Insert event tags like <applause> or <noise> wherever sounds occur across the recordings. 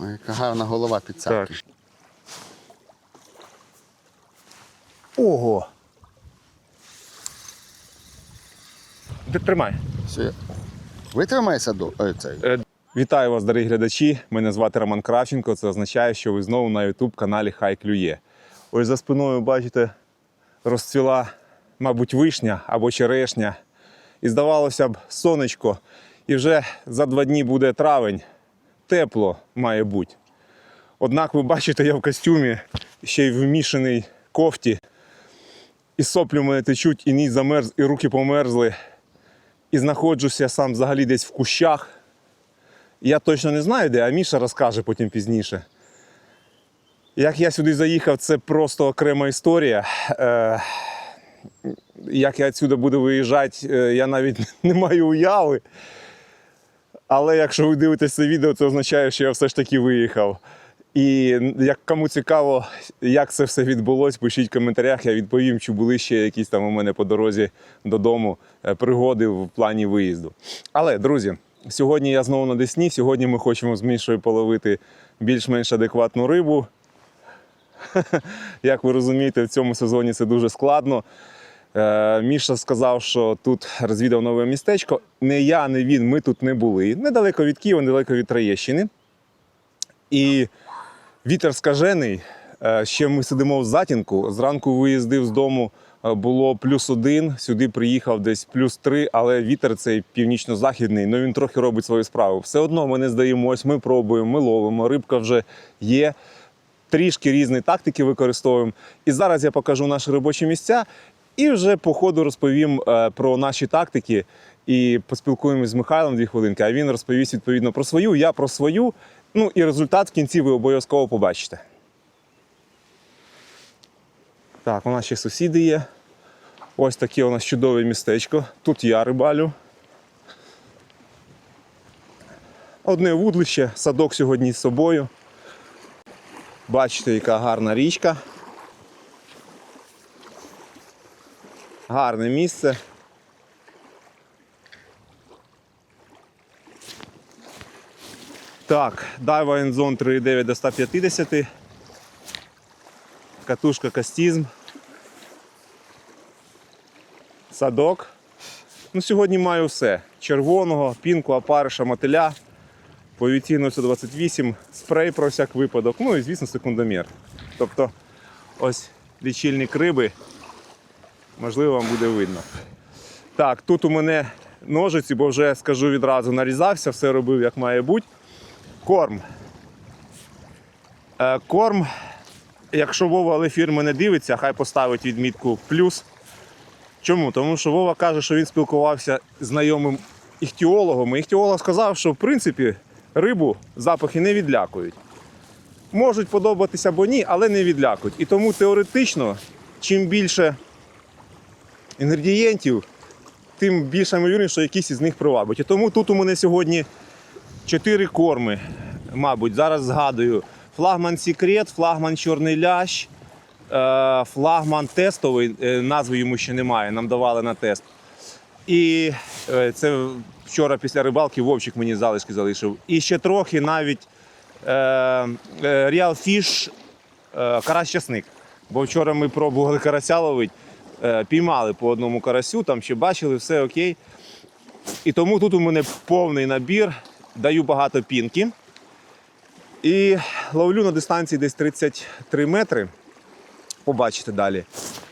Ой, <laughs> яка гарна голова підцапки. Ого. Ти тримай. Все. Витримайся до ой, цей. Е, Вітаю вас, дорогі глядачі. Мене звати Роман Кравченко. Це означає, що ви знову на youtube каналі Хай Клює. Ось за спиною, бачите, розцвіла, мабуть, вишня або черешня. І здавалося б, сонечко. І вже за два дні буде травень. Тепло має бути. Однак ви бачите, я в костюмі, ще й вмішаний кофті. І соплі в мене течуть, і ніс замерз, і руки померзли. І знаходжуся сам взагалі десь в кущах. Я точно не знаю, де, а Міша розкаже потім пізніше. Як я сюди заїхав, це просто окрема історія. Е, як я відсюди буду виїжджати, е, я навіть <laughs> не маю уяви. Але якщо ви дивитесь це відео, це означає, що я все ж таки виїхав. І як кому цікаво, як це все відбулось, пишіть в коментарях, я відповім, чи були ще якісь там у мене по дорозі додому е, пригоди в плані виїзду. Але, друзі, сьогодні я знову на Десні. Сьогодні ми хочемо з Мішою половити більш-менш адекватну рибу. <laughs> Як ви розумієте, в цьому сезоні це дуже складно. Е, Міша сказав, що тут розвідав нове містечко. Не я, не він, ми тут не були. Недалеко від Києва, недалеко від Троєщини. І вітер скажений. Е, Ще ми сидимо в затінку. Зранку виїздив з дому, е, було плюс один, сюди приїхав десь плюс три, але вітер цей північно-західний, ну він трохи робить свою справу. Все одно ми не здаємось, ми пробуємо, ми ловимо, рибка вже є. Трішки різні тактики використовуємо. І зараз я покажу наші робочі місця і вже по ходу розповім е, про наші тактики і поспілкуємось з Михайлом дві хвилинки, а він розповість відповідно про свою, я про свою. Ну і результат в кінці ви обов'язково побачите. Так, у нас ще сусіди є. Ось таке у нас чудове містечко. Тут я рибалю. Одне вудлище, садок сьогодні з собою. Бачите, яка гарна річка. Гарне місце. Так, Daiwa Enzone 3.9 до 150. Катушка Кастізм. Садок. Ну, сьогодні маю все. Червоного, пінку, опариша, мотиля, повітряно 128, спрей про всяк випадок, ну і звісно секундомір. Тобто ось лічильник риби, можливо, вам буде видно. Так, тут у мене ножиці, бо вже скажу відразу, нарізався, все робив як має бути. Корм. Е, корм, якщо Вова Лефір мене дивиться, хай поставить відмітку плюс. Чому? Тому що Вова каже, що він спілкувався з знайомим іхтіологом. І іхтіолог сказав, що в принципі рибу запахи не відлякують. Можуть подобатися або ні, але не відлякують. І тому теоретично, чим більше інгредієнтів, тим більша ймовірність, що якісь із них привабить. І тому тут у мене сьогодні чотири корми, мабуть, зараз згадую. Флагман секрет, флагман чорний лящ, е, флагман тестовий, е, назви йому ще немає, нам давали на тест. І е, це вчора після рибалки Вовчик мені залишки залишив. І ще трохи навіть Real Fish карась часник. Бо вчора ми пробували карася ловити, піймали по одному карасю, там ще бачили, все окей. І тому тут у мене повний набір, даю багато пінки. І ловлю на дистанції десь 33 метри. Побачите далі.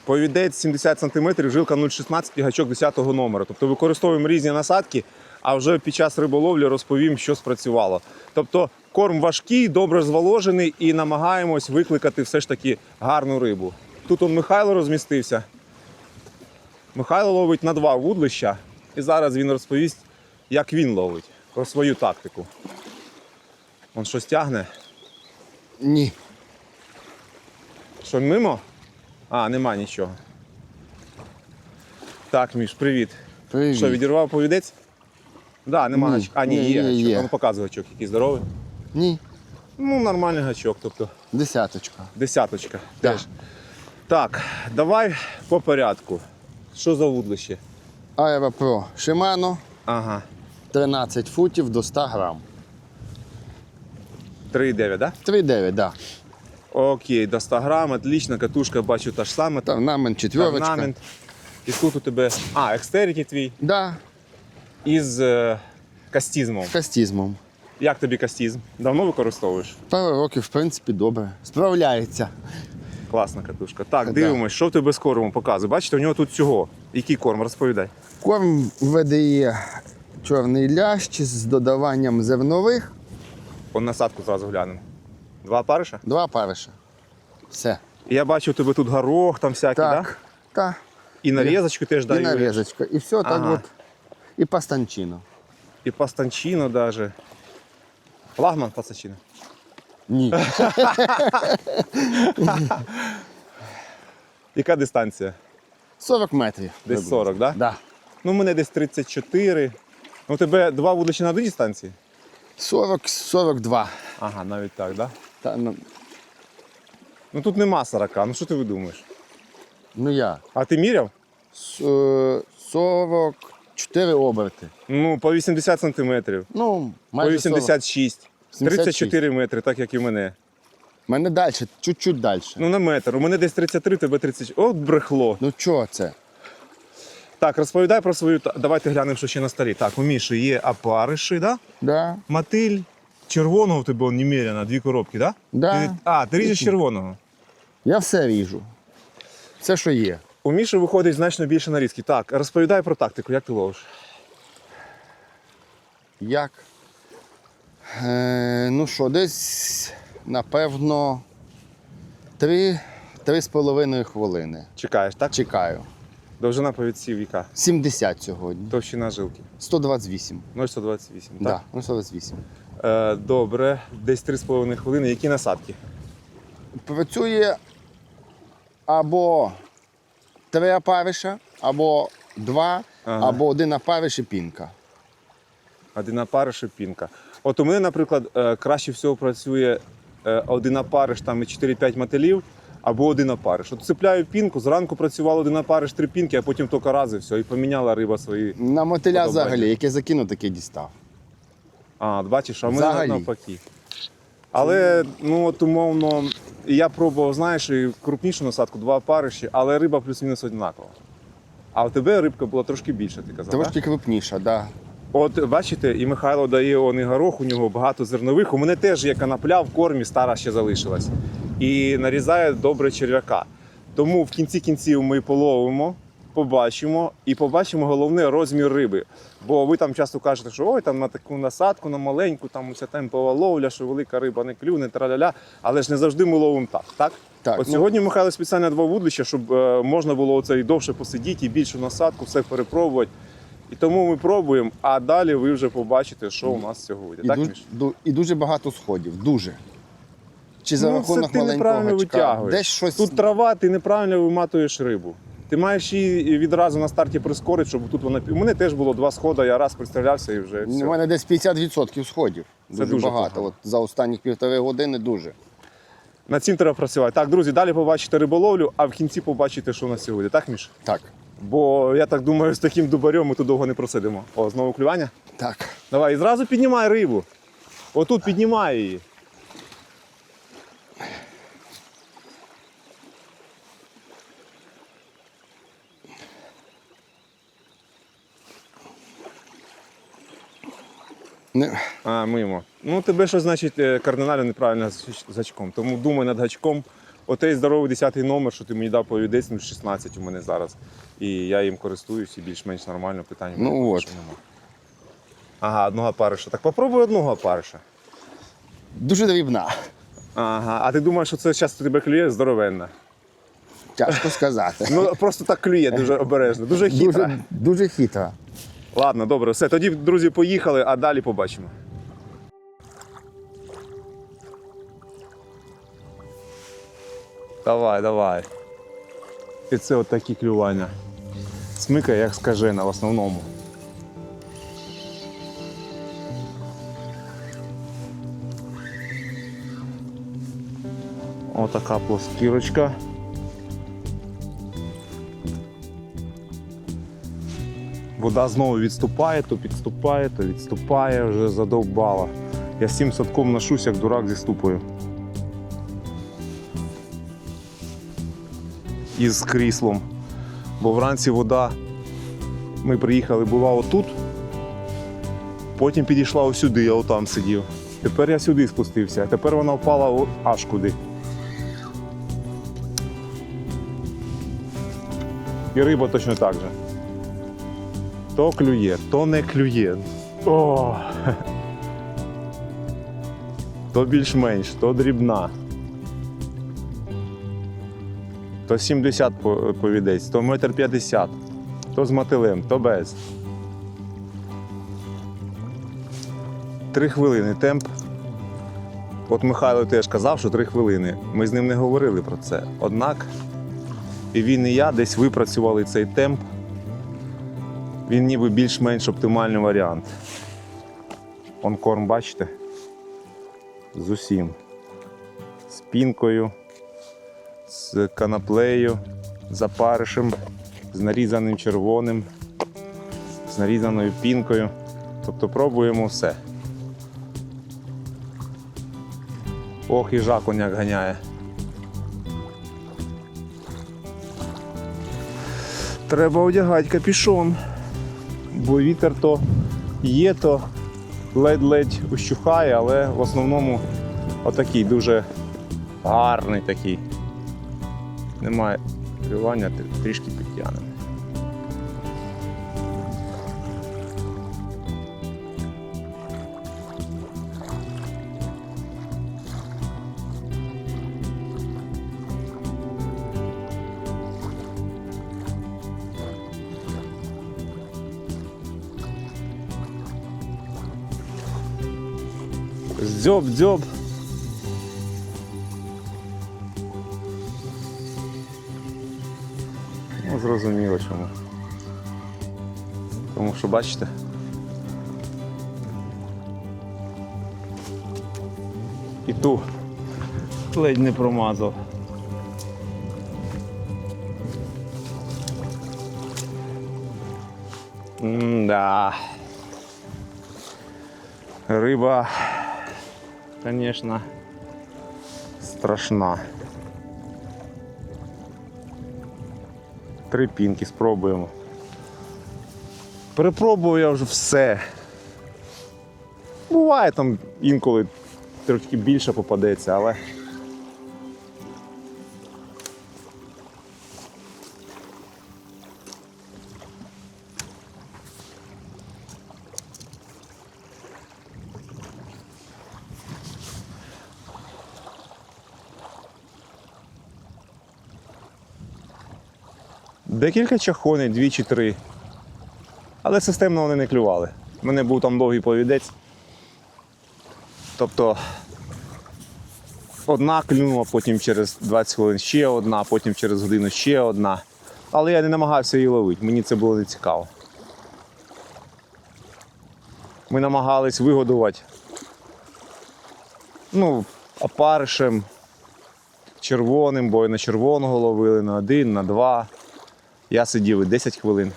Повідець 70 см, жилка 0,16 і гачок 10 номера. Тобто використовуємо різні насадки, а вже під час риболовлі розповім, що спрацювало. Тобто корм важкий, добре зволожений і намагаємось викликати все ж таки гарну рибу. Тут он Михайло розмістився. Михайло ловить на два вудлища, і зараз він розповість, як він ловить про свою тактику. Он щось тягне. Ні. Що мимо? А, нема нічого. Так, Міш, привіт. Привіт. Що, відірвав повідець? Да, нема Ні, гачка. А, ні, ні, є ні, гачок. є. А Ну, показуй гачок, який здоровий. Ні. Ну, нормальний гачок, тобто Десяточка. десяточка. Так. Теж. Так, давай по порядку. Що за вудлище? Aero Pro Ага. 13 футів до 100 грам. 3,9, да? 3,9, да. Окей, до 100 грам, отлично, катушка бачу та ж саме. Орнамент четверочка. Орнамент. І тут у тебе. А, екстеріті твій Да, із е, кастізмом. з кастізмом. Як тобі кастізм? Давно використовуєш? Пару років, в принципі, добре. Справляється. Класна катушка. Так, Да. дивимось, що в тебе з кормом показує. Бачите, у нього тут всього. Який корм? Розповідай. Корм видає чорний лящ з додаванням зернових, Он насадку зразу глянемо. Два париша? два париша. Все. І я бачу, у тебе тут горох, там всякий, Так. да? Так. І нарізочку теж І дають. нарізочка. І все так Ага. от. І пастанчино. І пастанчино даже. Флагман пастанчино. Ні. <laughs> Яка дистанція? 40 метрів. Десь приблизно. 40, да? Да. Ну, мене десь 34. Ну, у тебе два вудочі на одній дистанції? 40, 42. Ага, навіть так, да? Та, ну, Ну тут нема 40, ну що ти видумаєш? ну я. А ти міряв? С- е, 44 оберти. Ну, по 80 сантиметрів. Ну, По майже 40. 86. 34 метри, так як і в мене. У мене далі, чуть-чуть далі. Ну, на метр. У мене десь 33, тебе 30. От брехло. ну чого це? Так, розповідай про свою. Давайте глянемо, що ще на столі. Так, у Міші є апариші, да? Да. Мотиль. Червоного в тебе он немерено, дві коробки, да? Да. Ти- а, ти ріжеш червоного. Я все ріжу. Все, що є. У Міші виходить значно більше нарізки. Так, розповідай про тактику, як ти ловиш. Як? Е, ну що, десь, напевно, три, три з половиною хвилини. Чекаєш, так? Чекаю. Довжина повідців яка? 70 сьогодні. Товщина жилки. 128. 0,128. Да, Так? ну 128. Е, добре, десь 3,5 хвилини. Які насадки? Працює або три опариша, або два, Ага. або один опариш і пінка. Один опариш і пінка. От у мене, наприклад, е, краще всього працює е, один опариш там 4-5 мотилів, або один опариш. От цепляю пінку, зранку працював один опариш, три пінки, а потім тільки раз і все, і поміняла риба свої. На мотиля Подобається. взагалі, яке закину, таке дістав. А, бачиш, а в мене навпаки. Але ну от умовно, я пробував, знаєш, і крупнішу насадку, два опариші, але риба плюс-мінус однакова. А у тебе рибка була трошки більша, ти казав. Трошки крупніша, да. От бачите, і Михайло дає он і горох, у нього багато зернових. У мене теж є канапля в кормі, стара ще залишилась. І нарізає добре черв'яка. Тому в кінці кінців ми половимо, побачимо і побачимо головне розмір риби. Бо ви там часто кажете, що ой, там на таку насадку, на маленьку, там уся темпова ловля, що велика риба не клюне, траля-ля. Але ж не завжди ми ловимо так. так? Так, От ну- сьогодні Михайло спеціально два вудлища, щоб е, можна було оце і довше посидіти, і більшу насадку, все перепробувати. І тому ми пробуємо, а далі ви вже побачите, що у нас з цього вийде. І, Так, дуже, Міш? ду- і дуже багато сходів. Дуже. Чи за Ну, рахунок це ти маленького неправильно гачка. витягуєш. Десь щось. Тут трава, ти неправильно виматуєш рибу. Ти маєш її відразу на старті прискорити, щоб тут вона. У мене теж було два сходи, я раз пристрілявся і вже все. У мене десь 50% сходів. Дуже, дуже багато. погано. От за останні півтори години дуже. Над цим треба працювати. Так, друзі, далі побачите риболовлю, а в кінці побачите, що у нас сьогодні. Так, Міш? Так. Бо я так думаю, з таким дубарем ми тут довго не просидимо. О, знову клювання. Так. Давай, і зразу піднімай рибу. Отут піднімай її. Не... А, мимо. Ну, тебе що значить е, кардинально неправильно з з гачком. Тому думай над гачком. Отей здоровий 10 номер, що ти мені дав повідець, ну 16 у мене зараз. І я їм користуюсь і більш-менш нормально питання. Ну от. нема. Ага, одного опариша. Так попробуй одного опариша. Дуже дрібна. Ага, а ти думаєш, що це зараз тебе клює здоровенна? Тяжко сказати. Ну просто так клює дуже обережно, дуже хитра. дуже, дуже хитра. Ладно, добре, все. Тоді, друзі, поїхали, а далі побачимо. Давай, давай. І це от такі клювання. Смикає, як скажена в основному. Отака плоскірочка. Вода знову відступає, то підступає, то відступає, вже задовбала. Я цим садком ношусь, як дурак зі ступою. І з кріслом. Бо вранці вода. Ми приїхали, була отут. Потім підійшла ось сюди, я отам сидів. Тепер я сюди спустився, а тепер вона впала аж куди. І риба точно так же. То клює, то не клює. О! То більш-менш, то дрібна. То 70 повідець, то метр 50, то з мотилем, то без. Три хвилини темп. От Михайло теж казав, що три хвилини. Ми з ним не говорили про це. Однак і він і я десь випрацювали цей темп. Він ніби більш-менш оптимальний варіант. Он корм, бачите? З усім. З з канаплею, з опаришем, з нарізаним червоним, з нарізаною пінкою. Тобто пробуємо все. Ох, і жаконяк ганяє. Треба одягати капюшон, бо вітер то є, то ледь-ледь ущухає, але в основному отакий дуже гарний такий. Немає тривання, трішки підтягнемо. Дзьоб, дзьоб. Зрозуміло чому. Тому що бачите. І ту ледь не промазав. М-да. Риба, конечно, страшна. Три пінки спробуємо. Перепробував я вже все. Буває там інколи трошки більше попадеться, але. Декілька чахоней, дві чи три. Але системно вони не клювали. У мене був там довгий повідець. Тобто одна клюнула, потім через 20 хвилин ще одна, потім через годину ще одна. Але я не намагався її ловити, мені це було не цікаво. Ми намагались вигодувати ну, опаришем, червоним, бо і на червоного ловили на один, на два. Я сидів і 10 хвилин,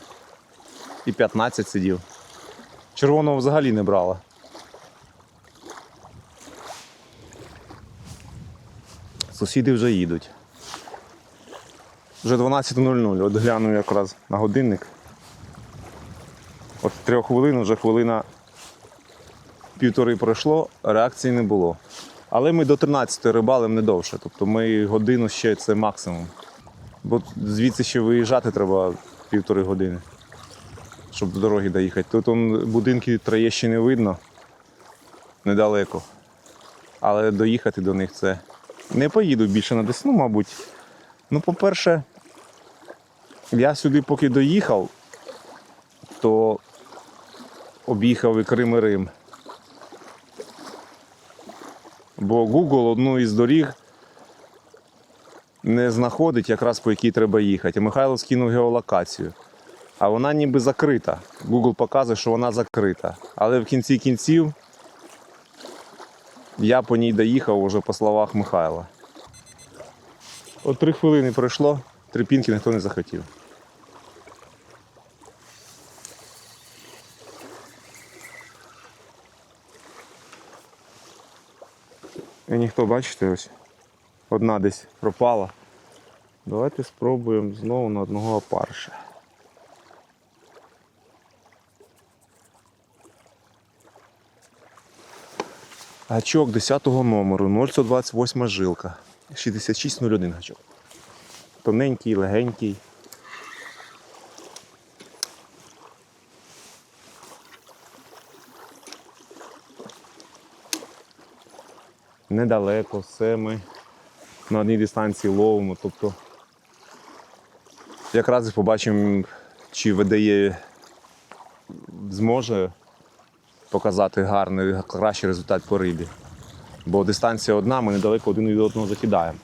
і 15 сидів. Червоного взагалі не брала. Сусіди вже їдуть. Вже 12.00. От глянув якраз на годинник. От трьох хвилин, вже хвилина півтори пройшло, реакції не було. Але ми до 13 рибалим не довше. Тобто ми годину ще це максимум. Бо звідси ще виїжджати треба півтори години, щоб до дороги доїхати. Тут он, будинки Троєщини видно недалеко. Але доїхати до них це не поїду більше на Десну, мабуть. Ну, по-перше, я сюди поки доїхав, то об'їхав і Крим і Рим. Бо Google одну із доріг не знаходить якраз по якій треба їхати. Михайло скинув геолокацію. А вона ніби закрита. Google показує, що вона закрита. Але в кінці кінців я по ній доїхав уже по словах Михайла. От три хвилини пройшло, трипінки ніхто не захотів. І ніхто бачите ось одна десь пропала. Давайте спробуємо знову на одного опарша. Гачок 10 номеру, 0128 жилка. 6601 гачок. Тоненький, легенький. Недалеко, все ми на одній дистанції ловимо. Тобто якраз побачимо, чи ВДЄ зможе показати гарний, кращий результат по рибі. Бо дистанція одна, ми недалеко один від одного закидаємо.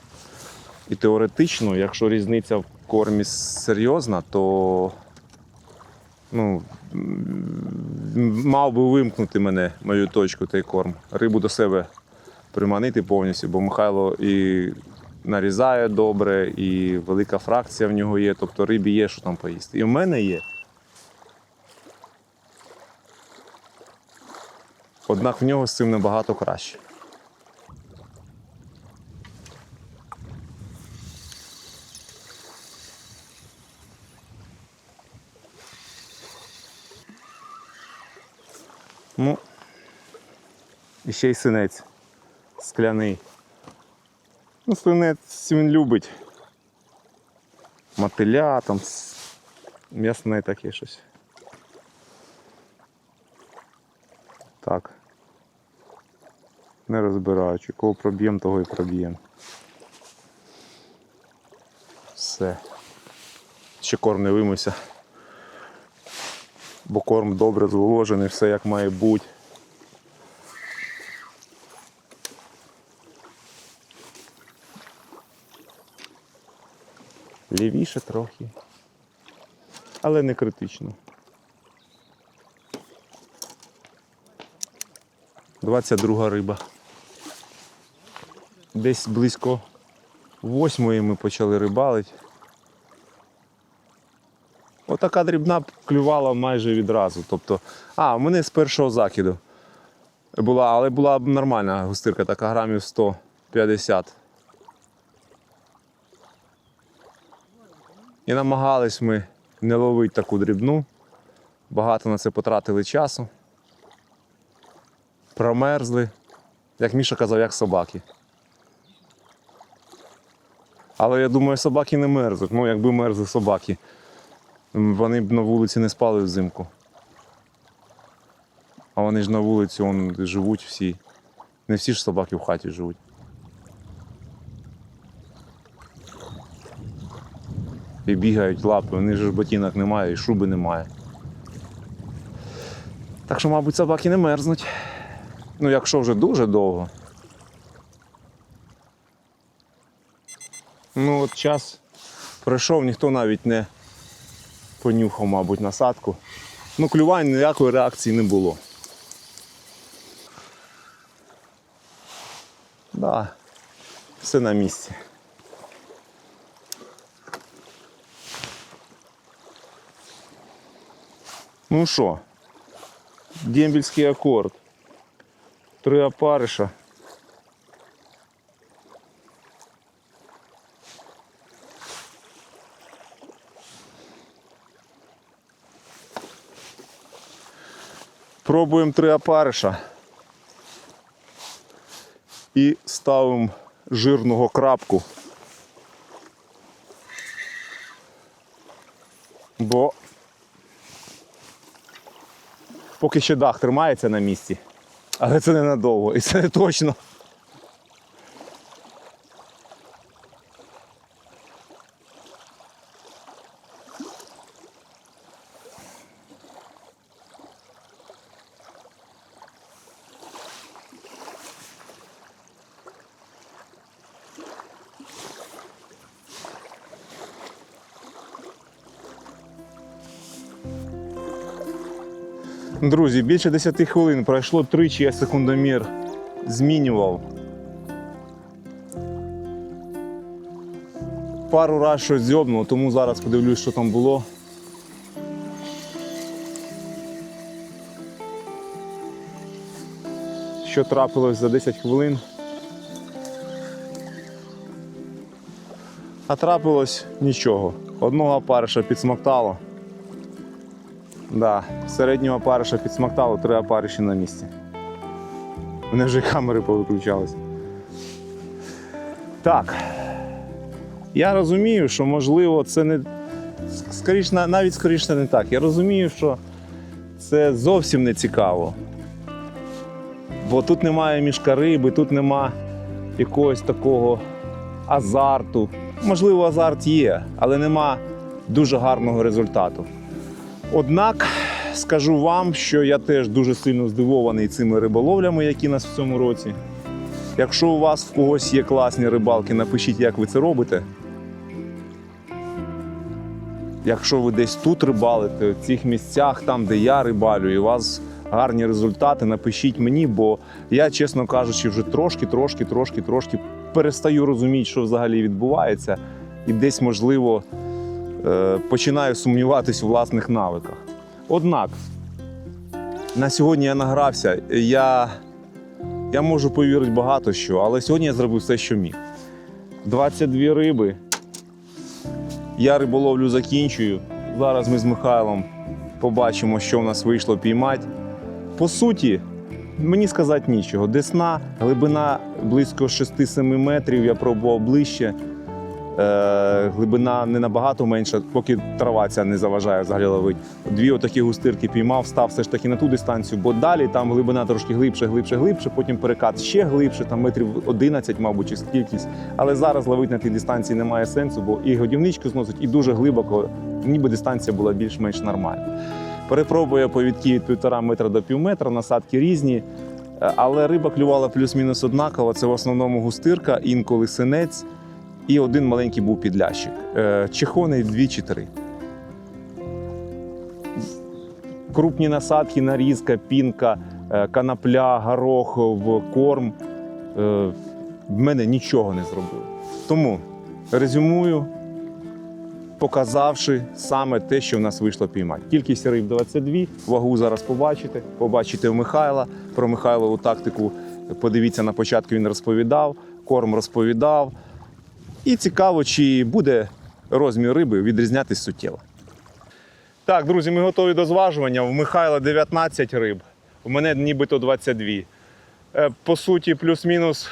І теоретично, якщо різниця в кормі серйозна, то ну, мав би вимкнути мене, мою точку, той корм. Рибу до себе приманити повністю, бо Михайло і нарізає добре, і велика фракція в нього є, тобто рибі є, що там поїсти. І в мене є. Однак в нього з цим набагато краще. Ну, і ще й синець скляний. Ну, свинець він любить. Мотиля, там м'ясне таке щось. Так. Не розбираю, чи кого проб'єм, того і проб'єм. Все. Ще корм не вимився. Бо корм добре зволожений, все як має бути. Лівіше трохи. Але не критично. 22 риба. Десь близько восьмої ми почали рибалити. Отака дрібна клювала майже відразу. Тобто, а, в мене з першого закиду була, але була нормальна густирка, така грамів 150. І намагались ми не ловити таку дрібну. Багато на це потратили часу. Промерзли. Як Міша казав, як собаки. Але я думаю, собаки не мерзнуть. Ну, якби мерзли собаки, вони б на вулиці не спали взимку. А вони ж на вулиці вон, живуть всі. Не всі ж собаки в хаті живуть. І бігають лапи, вони ж ботинок немає, і шуби немає. Так що, мабуть, собаки не мерзнуть. Ну, якщо вже дуже довго. Ну от час пройшов, ніхто навіть не понюхав, мабуть, насадку. Ну, клювань ніякої реакції не було. Да, все на місці. Ну що, дембельський акорд. Три опариша. Пробуємо три опариша. І ставимо жирного крапку. Бо поки ще дах тримається на місці. Але це ненадовго і це не точно. Друзі, більше 10 хвилин пройшло тричі, я секундомір змінював. Пару раз щось зйобнуло, тому зараз подивлюсь, що там було. Що трапилось за 10 хвилин. А трапилось нічого. Одного опариша підсмоктало. Да, середнього опариша підсмоктало, три опариші на місці. Вони вже камери повиключались. Так. Я розумію, що можливо це не. Скоріше, на- навіть скоріше не так. Я розумію, що це зовсім не цікаво. Бо тут немає мішка риби, тут нема якогось такого азарту. Можливо, азарт є, але нема дуже гарного результату. Однак скажу вам, що я теж дуже сильно здивований цими риболовлями, які нас в цьому році. Якщо у вас в когось є класні рибалки, напишіть, як ви це робите. Якщо ви десь тут рибалите, в цих місцях, там, де я рибалю, і у вас гарні результати, напишіть мені, бо я, чесно кажучи, вже трошки, трошки, трошки, трошки перестаю розуміти, що взагалі відбувається, і десь, можливо, починаю сумніватись у власних навиках. Однак, на сьогодні я награвся, я, я можу повірити багато що, але сьогодні я зробив все, що міг. 22 риби. Я риболовлю закінчую. Зараз ми з Михайлом побачимо, що в нас вийшло піймати. По суті, мені сказати нічого. Десна, глибина близько 6-7 метрів, я пробував ближче. Е, глибина не набагато менша, поки трава ця не заважає взагалі ловити. Дві отакі густирки піймав, став все ж таки на ту дистанцію, бо далі там глибина трошки глибше, глибше, глибше, потім перекат ще глибше, там метрів 11, мабуть, чи кількість. Але зараз ловити на тій дистанції немає сенсу, бо і годівничку зносить, і дуже глибоко, ніби дистанція була більш-менш нормальна. Перепробую я повідки від півтора метра до півметра, насадки різні. Е, Але риба клювала плюс-мінус однаково. Це в основному густирка, інколи синець і один маленький був підлящик. Е, Чехони дві чи три. Крупні насадки, нарізка, пінка, е, канапля, горох в корм. Е, В мене нічого не зробили. Тому резюмую, показавши саме те, що в нас вийшло піймати. Кількість риб 22, вагу зараз побачите. Побачите у Михайла. Про Михайлову тактику подивіться на початку, він розповідав, корм розповідав. І цікаво, чи буде розмір риби відрізнятись суттєво. Так, друзі, ми готові до зважування. У Михайла 19 риб, у мене нібито 22. Е, По суті, плюс-мінус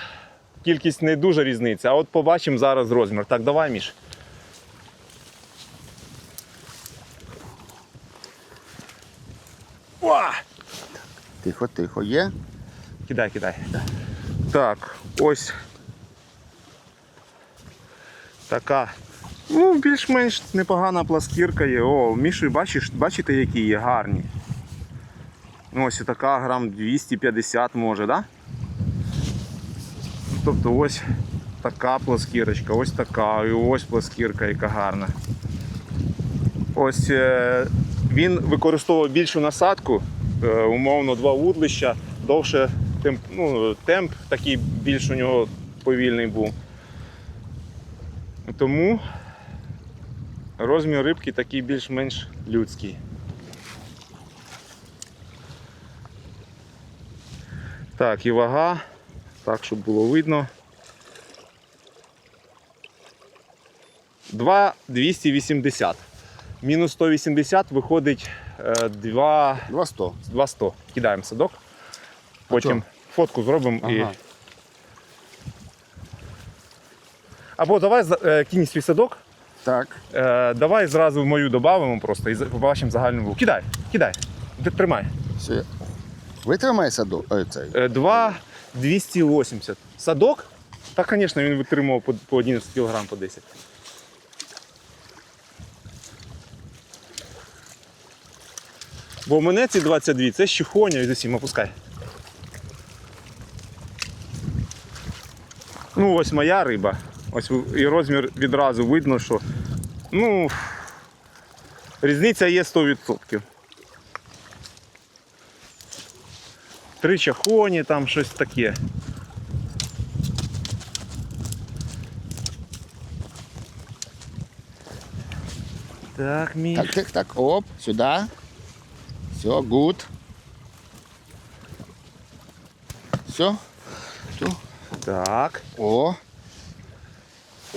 кількість не дуже різниця. А от побачимо зараз розмір. Так, давай, Міш. Уа! Тихо, тихо, є. Кидай, кидай. Так, ось така. Ну, більш-менш непогана пласкірка є. О, Міші, бачиш, бачите, які є гарні. Ну, Ось така грам 250 може, да? Тобто ось така пласкірочка, ось така, і ось пласкірка, яка гарна. Ось е, він використовував більшу насадку, е, умовно два вудлища, довше темп, ну, темп такий більш у нього повільний був. Тому розмір рибки такий більш-менш людський. Так, і вага, так, щоб було видно. 2,280. Мінус 180 виходить е, 2, 200. 200. Кидаємо садок. Потім фотку зробимо і. Ага. Або давай е, кинь свій садок. Так. Е, давай зразу мою додамо просто і за- побачимо загальну вагу. Кидай, кидай. Д- Тримай. Все. Ой, цей. Е, 2 280. Садок? Так, звісно, він витримував по, по 11 кг по 10. Бо в мене ці 22 це щухоня і засім, опускай. Ну, ось моя риба. Ось і розмір відразу видно, що ну, різниця є 100%. Три чахоні, там щось таке. Так, мій. Так, так, так. Оп, сюди. Все, гуд. Все. Так. О.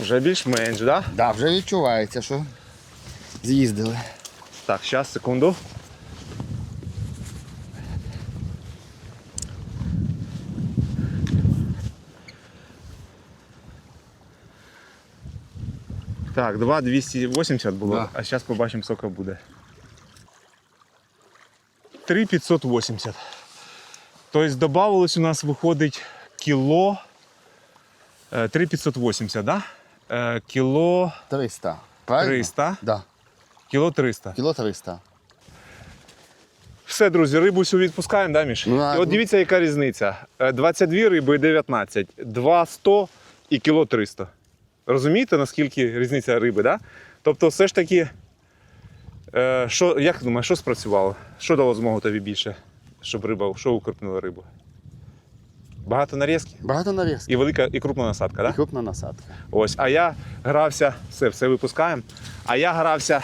Вже більш-менш, так? Да? Да, вже відчувається, що з'їздили. Так, зараз, секунду. Так, 2,280 було, Да. а зараз побачимо, скільки буде. 3,580. Тобто додавалось у нас виходить кіло. е, 3,580, да? Е, Кіло 300. Правильно? 300. Да. Кіло 300. Кіло 300. Все, друзі, рибу всю відпускаємо, да, Міш? Ну, а, і от ну. дивіться, яка різниця. Е, 22 риби і 19. 2 100 і кіло 300. Розумієте, наскільки різниця риби, да? Тобто, все ж таки, е, що, як думаєш, що спрацювало? Що дало змогу тобі більше, щоб риба, що укрупнило рибу? Багато нарізки? Багато нарізки. І велика, і крупна насадка, так? Да? крупна насадка. Ось, а я грався, все, все випускаємо. А я грався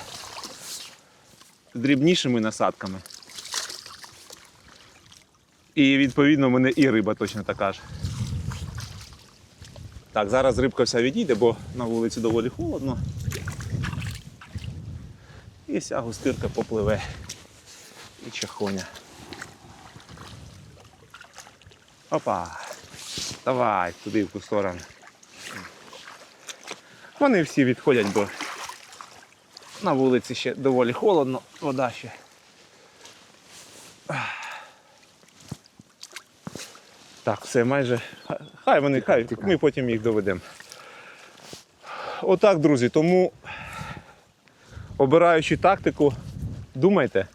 з дрібнішими насадками. І відповідно в мене і риба точно така ж. Так, зараз рибка вся відійде, бо на вулиці доволі холодно. І вся густирка попливе. І чахоня. Опа! Давай, туди в ту сторону. Вони всі відходять, бо на вулиці ще доволі холодно, вода ще. Так, все майже. Хай вони, хай, ми потім їх доведемо. Отак, друзі, тому обираючи тактику, думайте,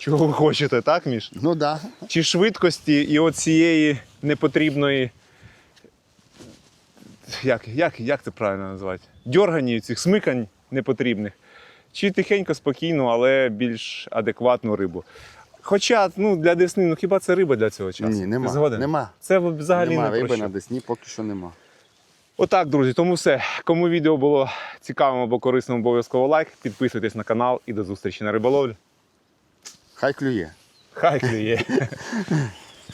чого ви хочете, так, Міш? Ну так. Да. чи швидкості і от цієї непотрібної. Як, як, як це правильно назвати? Дьорганів, цих смикань непотрібних. Чи тихенько, спокійно, але більш адекватну рибу. Хоча ну, для Десни, ну хіба це риба для цього часу? Ні, нема. згоден? Нема. Це взагалі нема не про риби що. на Десні, поки що нема. Отак, друзі, тому все. Кому відео було цікавим або корисним, обов'язково лайк. Підписуйтесь на канал і до зустрічі на риболовлі. Хай клює. Хай клює. <laughs>